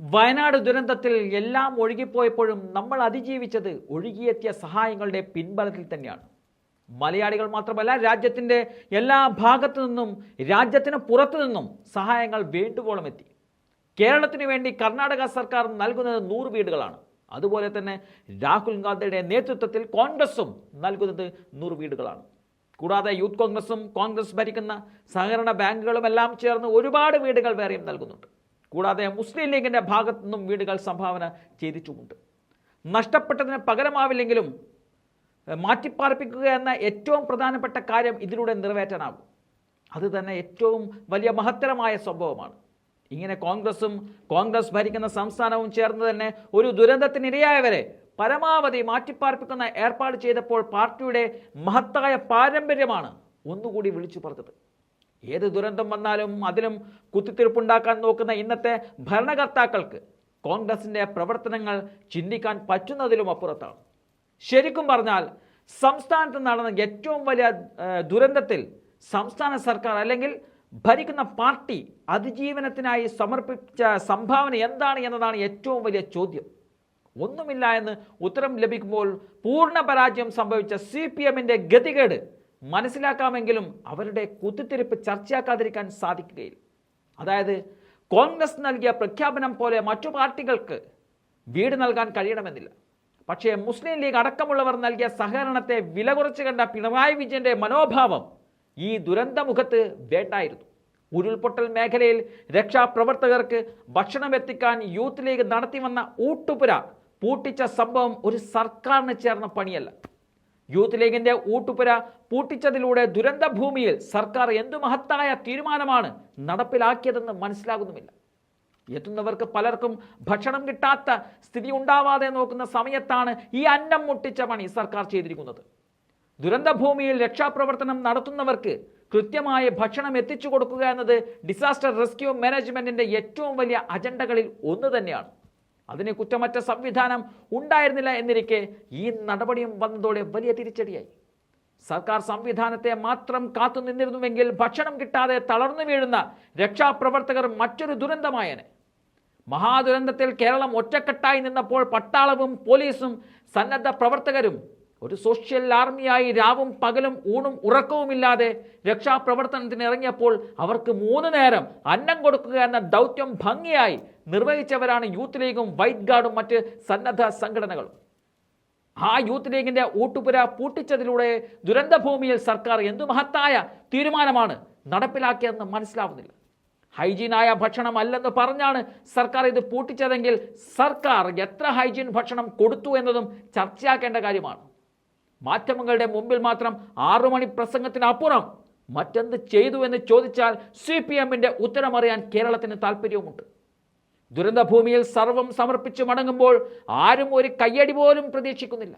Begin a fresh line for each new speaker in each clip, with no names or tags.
വയനാട് ദുരന്തത്തിൽ എല്ലാം ഒഴുകിപ്പോയപ്പോഴും നമ്മൾ അതിജീവിച്ചത് ഒഴുകിയെത്തിയ സഹായങ്ങളുടെ പിൻബലത്തിൽ തന്നെയാണ്. മലയാളികൾ മാത്രമല്ല രാജ്യത്തിന്റെ എല്ലാ ഭാഗത്തു നിന്നും രാജ്യത്തിന് പുറത്തു നിന്നും സഹായങ്ങൾ വേണ്ടുവോളം എത്തി. കേരളത്തിന് വേണ്ടി കർണാടക സർക്കാർ നൽകുന്നത് നൂറ് വീടുകളാണ്. അതുപോലെ തന്നെ രാഹുൽ ഗാന്ധിയുടെ നേതൃത്വത്തിൽ കോൺഗ്രസും നൽകുന്നത് നൂറ് വീടുകളാണ്. കൂടാതെ യൂത്ത് കോൺഗ്രസും കോൺഗ്രസ് ഭരിക്കുന്ന സഹകരണ ബാങ്കുകളും എല്ലാം ചേർന്ന് ഒരുപാട് വീടുകൾ വേറെയും നൽകുന്നുണ്ട്. കൂടാതെ മുസ്ലിം ലീഗിന്റെ ഭാഗത്തു നിന്നും വീടുകൾ സംഭാവന ചെയ്തിട്ടുമുണ്ട്. നഷ്ടപ്പെട്ടതിന് പകരമാവില്ലെങ്കിലും മാറ്റിപ്പാർപ്പിക്കുക എന്ന ഏറ്റവും പ്രധാനപ്പെട്ട കാര്യം ഇതിലൂടെ നിറവേറ്റാനാകും. അത് തന്നെ ഏറ്റവും വലിയ മഹത്തരമായ സംഭവമാണ്. ഇങ്ങനെ കോൺഗ്രസും കോൺഗ്രസ് ഭരിക്കുന്ന സംസ്ഥാനവും ചേർന്ന് തന്നെ ഒരു ദുരന്തത്തിനിരയായവരെ പരമാവധി മാറ്റിപ്പാർപ്പിക്കുന്ന ഏർപ്പാട് ചെയ്തപ്പോൾ പാർട്ടിയുടെ മഹത്തായ പാരമ്പര്യമാണ് ഒന്നുകൂടി വിളിച്ചു പറഞ്ഞത്. ഏത് ദുരന്തം വന്നാലും അതിലും കുത്തിത്തിരിപ്പുണ്ടാക്കാൻ നോക്കുന്ന ഇന്നത്തെ ഭരണകർത്താക്കൾക്ക് കോൺഗ്രസിന്റെ പ്രവർത്തനങ്ങൾ ചിന്തിക്കാൻ പറ്റുന്നതിലും അപ്പുറത്താണ്. ശരിക്കും പറഞ്ഞാൽ സംസ്ഥാനത്ത് നടന്ന ഏറ്റവും വലിയ ദുരന്തത്തിൽ സംസ്ഥാന സർക്കാർ അല്ലെങ്കിൽ ഭരിക്കുന്ന പാർട്ടി അതിജീവനത്തിനായി സമർപ്പിച്ച സംഭാവന എന്താണ് എന്നതാണ് ഏറ്റവും വലിയ ചോദ്യം. ഒന്നുമില്ല എന്ന് ഉത്തരം ലഭിക്കുമ്പോൾ പൂർണ പരാജയം സംഭവിച്ച സി പി എമ്മിന്റെ ഗതികേട് മനസ്സിലാക്കാമെങ്കിലും അവരുടെ കുത്തിത്തിരിപ്പ് ചർച്ചയാക്കാതിരിക്കാൻ സാധിക്കുകയില്ല. അതായത് കോൺഗ്രസ് നൽകിയ പ്രഖ്യാപനം പോലെ മറ്റു പാർട്ടികൾക്ക് വീട് നൽകാൻ കഴിയണമെന്നില്ല. പക്ഷേ മുസ്ലിം ലീഗ് അടക്കമുള്ളവർ നൽകിയ സഹകരണത്തെ വില കുറച്ച് കണ്ട പിണറായി വിജയന്റെ മനോഭാവം ഈ ദുരന്തമുഖത്ത് വേണ്ടായിരുന്നു. ഉരുൾപൊട്ടൽ മേഖലയിൽ രക്ഷാപ്രവർത്തകർക്ക് ഭക്ഷണം എത്തിക്കാൻ യൂത്ത് ലീഗ് നടത്തിവന്ന ഊട്ടുപുര പൂട്ടിച്ച സംഭവം ഒരു സർക്കാരിന് ചേർന്ന പണിയല്ല. യൂത്ത് ലീഗിന്റെ ഊട്ടുപുര പൂട്ടിച്ചതിലൂടെ ദുരന്ത ഭൂമിയിൽ സർക്കാർ എന്തു മഹത്തായ തീരുമാനമാണ് നടപ്പിലാക്കിയതെന്ന് മനസ്സിലാകുന്നുമില്ല. എത്തുന്നവർക്ക് പലർക്കും ഭക്ഷണം കിട്ടാത്ത സ്ഥിതി ഉണ്ടാവാതെ നോക്കുന്ന സമയത്താണ് ഈ അന്നം മുട്ടിച്ച പണി സർക്കാർ ചെയ്തിരിക്കുന്നത്. ദുരന്തഭൂമിയിൽ രക്ഷാപ്രവർത്തനം നടത്തുന്നവർക്ക് കൃത്യമായ ഭക്ഷണം എത്തിച്ചു കൊടുക്കുക എന്നത് ഡിസാസ്റ്റർ റെസ്ക്യൂ മാനേജ്മെന്റിന്റെ ഏറ്റവും വലിയ അജണ്ടകളിൽ ഒന്ന് തന്നെയാണ്. അതിന് കുറ്റമറ്റ സംവിധാനം ഉണ്ടായിരുന്നില്ല എന്നിരിക്കെ ഈ നടപടിയും വന്നതോടെ വലിയ തിരിച്ചടിയായി. സർക്കാർ സംവിധാനത്തെ മാത്രം കാത്തു നിന്നിരുന്നുവെങ്കിൽ ഭക്ഷണം കിട്ടാതെ തളർന്നു വീഴുന്ന രക്ഷാപ്രവർത്തകർ മറ്റൊരു ദുരന്തമായേനെ. മഹാദുരന്തത്തിൽ കേരളം ഒറ്റക്കെട്ടായി നിന്നപ്പോൾ പട്ടാളവും പോലീസും സന്നദ്ധ പ്രവർത്തകരും ഒരു സോഷ്യൽ ആർമിയായി രാവും പകലും ഊണും ഉറക്കവുമില്ലാതെ രക്ഷാപ്രവർത്തനത്തിന് ഇറങ്ങിയപ്പോൾ അവർക്ക് മൂന്ന് നേരം അന്നം കൊടുക്കുക എന്ന ദൗത്യം ഭംഗിയായി നിർവഹിച്ചവരാണ് യൂത്ത് ലീഗും വൈറ്റ് ഗാർഡും മറ്റ് സന്നദ്ധ സംഘടനകളും. ആ യൂത്ത് ലീഗിന്റെ ഊട്ടുപുര പൂട്ടിച്ചതിലൂടെ ദുരന്തഭൂമിയിൽ സർക്കാർ എന്തു മഹത്തായ തീരുമാനമാണ് നടപ്പിലാക്കിയതെന്ന് മനസ്സിലാവുന്നില്ല. ഹൈജീനായ ഭക്ഷണം അല്ലെന്ന് പറഞ്ഞാണ് സർക്കാർ ഇത് പൂട്ടിച്ചതെങ്കിൽ സർക്കാർ എത്ര ഹൈജീൻ ഭക്ഷണം കൊടുത്തു എന്നതും ചർച്ചയാക്കേണ്ട കാര്യമാണ്. മാധ്യമങ്ങളുടെ മുമ്പിൽ മാത്രം ആറു മണി പ്രസംഗത്തിനപ്പുറം മറ്റെന്ത് ചെയ്തു എന്ന് ചോദിച്ചാൽ സി പി എമ്മിന്റെ ഉത്തരമറിയാൻ കേരളത്തിന് താല്പര്യവുമുണ്ട് ദുരന്തഭൂമിയിൽ സർവം സമർപ്പിച്ച് മടങ്ങുമ്പോൾ ആരും ഒരു കയ്യടി പോലും പ്രതീക്ഷിക്കുന്നില്ല.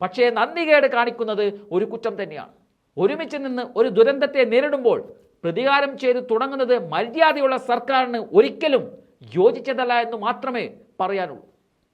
പക്ഷേ നന്ദികേട് കാണിക്കുന്നത് ഒരു കുറ്റം തന്നെയാണ്. ഒരുമിച്ച് നിന്ന് ഒരു ദുരന്തത്തെ നേരിടുമ്പോൾ പ്രതികാരം ചെയ്ത് തുടങ്ങുന്നത് മര്യാദയുള്ള സർക്കാരിന് ഒരിക്കലും യോജിച്ചതല്ല എന്ന് മാത്രമേ പറയാനുള്ളൂ.